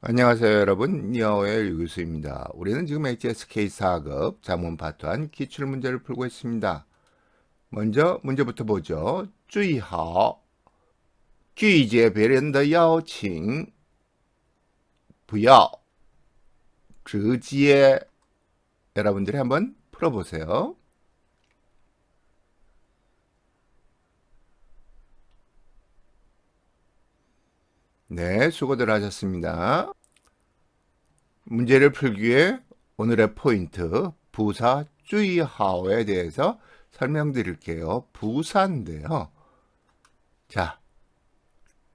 안녕하세요 여러분 니어의 유교수입니다. 우리는 지금 HSK 4급 자문 파트 1 기출 문제를 풀고 있습니다. 먼저 문제부터 보죠. 最好拒绝别人的邀请不要直接 여러분들이 한번 풀어보세요. 네, 수고들 하셨습니다. 문제를 풀기 위해 오늘의 포인트 부사 쯔이하오에 대해서 설명드릴게요. 부사인데요. 자,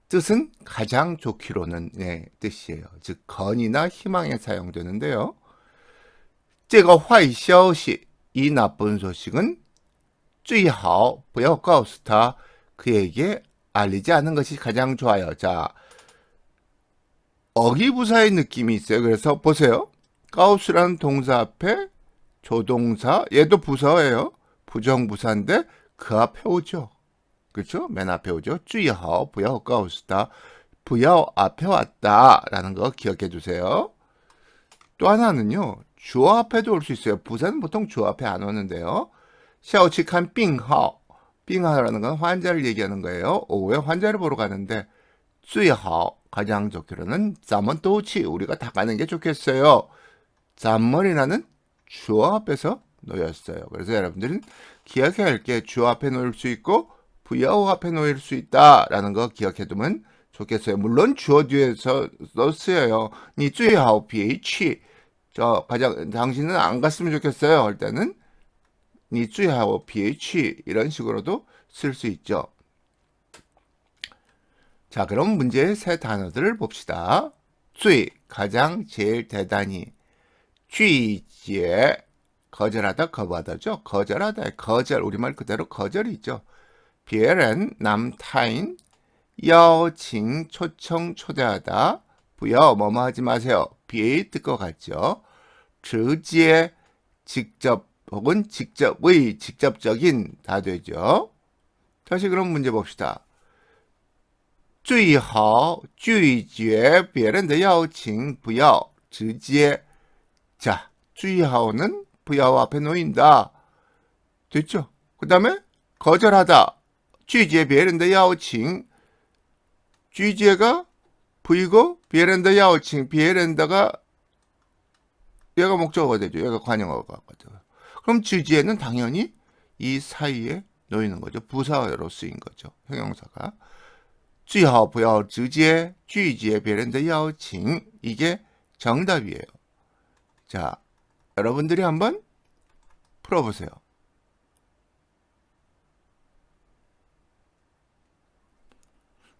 뜻은 가장 좋기로는 예, 뜻이에요. 즉 건이나 희망에 사용되는데요. 제가 화이셔시 이 나쁜 소식은 쯔이하오 부여가우스타 그에게 알리지 않은 것이 가장 좋아요. 자, 어기부사의 느낌이 있어요. 그래서 보세요. 가우스라는 동사 앞에 조동사, 얘도 부사예요. 부정부사인데 그 앞에 오죠. 그렇죠? 맨 앞에 오죠. 쯔이하오. 부야오 가우스다. 부야오 앞에 왔다라는 거 기억해 주세요. 또 하나는요. 주어 앞에도 올 수 있어요. 부사는 보통 주어 앞에 안 오는데요. 샤오치칸 빙하. 빙하라는 건 환자를 얘기하는 거예요. 오후에 환자를 보러 가는데 수이하오 가장 좋기로는 잠먼도우치 우리가 다 가는 게 좋겠어요. 잠머리라는 주어 앞에서 놓였어요. 그래서 여러분들은 기억해야 할 게 주어 앞에 놓을 수 있고 부여어 앞에 놓일 수 있다라는 거 기억해두면 좋겠어요. 물론 주어 뒤에서도 쓰여요. 니 주의하오 비에이치 저 가장 당신은 안 갔으면 좋겠어요 할 때는 니 주의하오 비에이치 이런 식으로도 쓸 수 있죠. 자, 그럼 문제의 세 단어들을 봅시다. 最 가장 제일 대단히 拒绝 거절하다 거부하다죠. 거절하다 거절 우리말 그대로 거절이죠. 别人 남타인 邀请 초청 초대하다 不要 뭐뭐 하지 마세요. 비에 뜻것 같죠. 直接 직접 혹은 직접의 직접적인 다 되죠. 다시 그럼 문제 봅시다. 最好拒绝别人的邀请，不要直接。 자, 最好는 不要 앞에 놓인다. 됐죠? 그 다음에 거절하다. 拒绝别人的邀请. 拒绝가 부이고 别人的邀请, 别人的가 얘가 목적어가 되죠. 얘가 관용어가 되죠. 그럼 拒绝는 당연히 이 사이에 놓이는 거죠. 부사로 쓰인 거죠. 형용사가. 最好不要直接拒绝别人的邀请. 이게 정답이에요. 자, 여러분들이 한번 풀어보세요.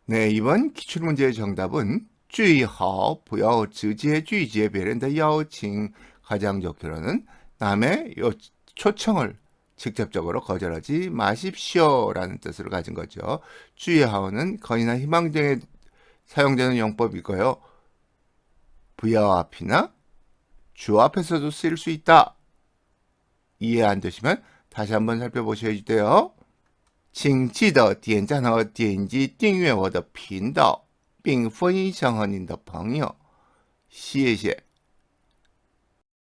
네, 이번 기출문제의 정답은 最好不要直接拒绝别人的邀请. 가장 좋기로는 남의 요 초청을 직접적으로 거절하지 마십시오라는 뜻을 가진 거죠. 주의하오는 건이나 희망정에 사용되는 용법이고요. 부여 앞이나 주 앞에서도 쓰일 수 있다. 이해 안 되시면 다시 한번 살펴보셔야 돼요. 请记得点赞和点击订阅我的频道，并分享和您的朋友。谢谢。